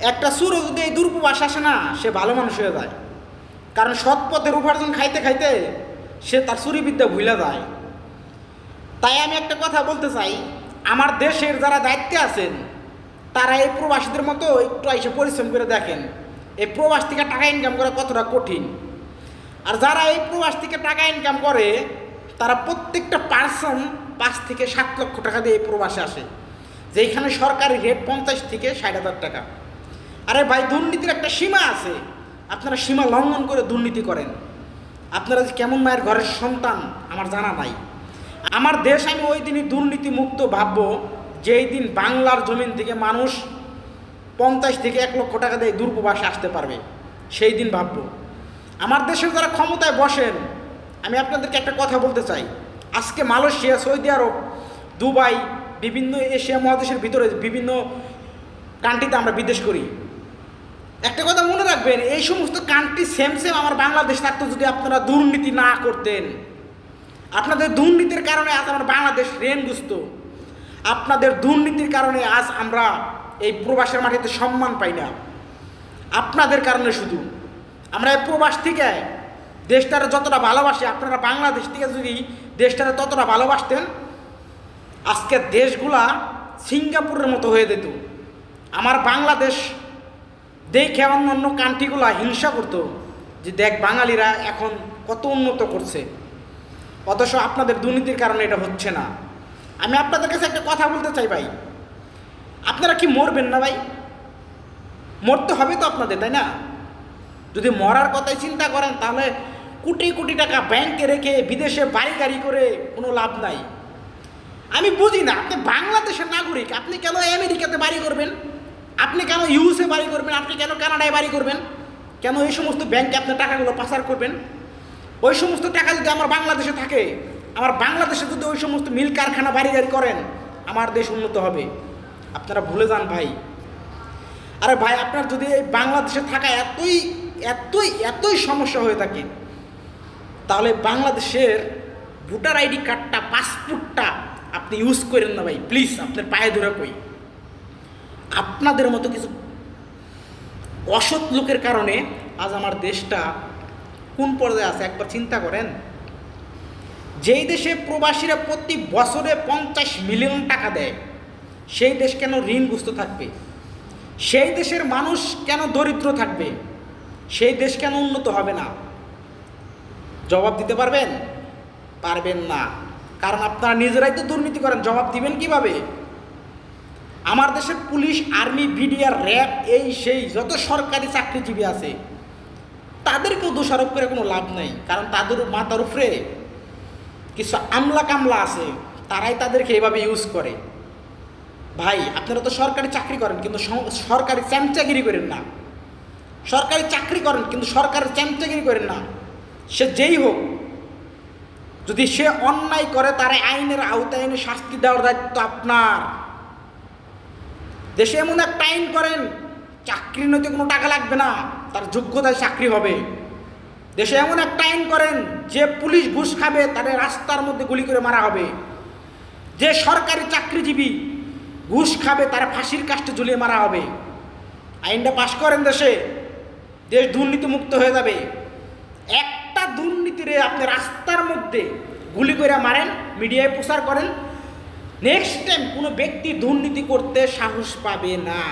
একটা সুরও যদি এই দুর্পবাস আসে না, সে ভালো মানুষ হয়ে যায়। কারণ সৎ পথের উপার্জন খাইতে খাইতে সে তার চুরিবিদ্যা ভুলে যায়। তাই আমি একটা কথা বলতে চাই, আমার দেশের যারা দায়িত্বে আছেন, তারা এই প্রবাসীদের মতো একটু এসে পরিশ্রম করে দেখেন, এই প্রবাস থেকে টাকা ইনকাম করা কতটা কঠিন। আর যারা এই প্রবাস থেকে টাকা ইনকাম করে, তারা প্রত্যেকটা পার্সন পাঁচ থেকে সাত লক্ষ টাকা দিয়ে এই প্রবাসে আসে। যেখানে সরকারি রেট পঞ্চাশ থেকে ষাট হাজার টাকা। আরে ভাই, দুর্নীতির একটা সীমা আছে। আপনারা সীমা লঙ্ঘন করে দুর্নীতি করেন। আপনারা যে কেমন মায়ের ঘরের সন্তান, আমার জানা নাই। আমার দেশ আমি ওই দিনই দুর্নীতি মুক্ত ভাববো, যেই দিন বাংলার জমিন থেকে মানুষ পঞ্চাশ থেকে এক লক্ষ টাকা দিয়ে দূরপ্রবাসে আসতে পারবে, সেই দিন ভাববো। আমার দেশের যারা ক্ষমতায় বসেন, আমি আপনাদেরকে একটা কথা বলতে চাই। আজকে মালয়েশিয়া, সৌদি আরব, দুবাই, বিভিন্ন এশিয়া মহাদেশের ভিতরে বিভিন্ন কান্ট্রিতে আমরা বিদেশ করি। একটা কথা মনে রাখবেন, এই সমস্ত কান্ট্রি সেম সেম আমার বাংলাদেশ থাকতো যদি আপনারা দুর্নীতি না করতেন। আপনাদের দুর্নীতির কারণে আজ আমার বাংলাদেশ রেন ঋণগ্রস্ত আপনাদের দুর্নীতির কারণে আজ আমরা এই প্রবাসের মাটিতে সম্মান পাই না। আপনাদের কারণে শুধু। আমরা এই প্রবাস থেকে দেশটারে যতটা ভালোবাসি, আপনারা বাংলাদেশ থেকে যদি দেশটারে ততটা ভালোবাসতেন, আজকে দেশগুলা সিঙ্গাপুরের মতো হয়ে যেত। আমার বাংলাদেশ দেখে অন্য অন্য কান্ট্রিগুলা হিংসা করতো যে দেখ বাঙালিরা এখন কত উন্নত করছে। অথচ আপনাদের দুর্নীতির কারণে এটা হচ্ছে না। আমি আপনাদের কাছে একটা কথা বলতে চাই ভাই। আপনারা কি মরবেন না ভাই? মরতে হবে তো আপনাদের, তাই না? যদি মরার কথাই চিন্তা করেন, তাহলে কোটি কোটি টাকা ব্যাংকে রেখে বিদেশে বাড়ি গাড়ি করে কোনো লাভ নাই। আমি বুঝি না, আপনি বাংলাদেশের নাগরিক, আপনি কেন আমেরিকাতে বাড়ি করবেন? আপনি কেন ইউএসএ বাড়ি করবেন? আপনি কেন কানাডায় বাড়ি করবেন? কেন এই সমস্ত ব্যাংকে আপনার টাকাগুলো পাচার করবেন? ওই সমস্ত টাকা যদি আমার বাংলাদেশে থাকে, আমার বাংলাদেশে যদি ওই সমস্ত মিল কারখানা বাড়ি গাড়ি করেন, আমার দেশ উন্নত হবে। আপনারা ভুলে যান ভাই। আরে ভাই, আপনার যদি এই বাংলাদেশে থাকা এতই এতই এতই সমস্যা হয়ে থাকে, তাহলে বাংলাদেশের ভোটার আইডি কার্ডটা, পাসপোর্টটা আপনি ইউজ করেন না ভাই। প্লিজ আপনার পায়ে ধরে কই। আপনাদের মতো কিছু অসৎ লোকের কারণে আজ আমার দেশটা কোন পর্যায়ে আছে? একবার চিন্তা করেন। যেই দেশে প্রবাসীরা প্রতি বছরে পঞ্চাশ মিলিয়ন টাকা দেয়, সেই দেশ কেন ঋণগ্রস্ত থাকবে? সেই দেশের মানুষ কেন দরিদ্র থাকবে? সেই দেশ কেন উন্নত হবে না? জবাব দিতে পারবেন? পারবেন না। কারণ আপনারা নিজেরাই তো দুর্নীতি করেন। জবাব দিবেন কীভাবে? আমার দেশের পুলিশ, আর্মি, বিডিআর, র্যাব, এই সেই যত সরকারি চাকরিজীবী আছে, তাদেরকেও দোষারোপ করে কোনো লাভ নেই, কারণ তাদের মাথার উপরে কিছু আমলা কামলা আছে, তারাই তাদেরকে এভাবে ইউজ করে। ভাই, আপনারা তো সরকারি চাকরি করেন, কিন্তু সরকারি চ্যামচাগিরি করেন না। সরকারি চাকরি করেন, কিন্তু সরকারি চ্যামচাগিরি করেন না। সে যেই হোক, যদি সে অন্যায় করে, তার আইনের আওতায় শাস্তি দেওয়ার দায়িত্ব আপনার। দেশে এমন একটা আইন করেন চাকরি নইতে কোনো টাকা লাগবে না, তার যোগ্যতায় চাকরি হবে। দেশে এমন একটা আইন করেন, যে পুলিশ ঘুষ খাবে, তাদের রাস্তার মধ্যে গুলি করে মারা হবে। যে সরকারি চাকরিজীবী ঘুষ খাবে, তারা ফাঁসির কাষ্টে ঝুলিয়ে মারা হবে। আইনটা পাশ করেন দেশে, দেশ দুর্নীতি মুক্ত হয়ে যাবে। একটা দুর্নীতিরে আপনি রাস্তার মধ্যে গুলি করে মারেন, মিডিয়ায় প্রচার করেন নেক্সট টাইম কোনো ব্যক্তি দুর্নীতি করতে সাহস পাবে না।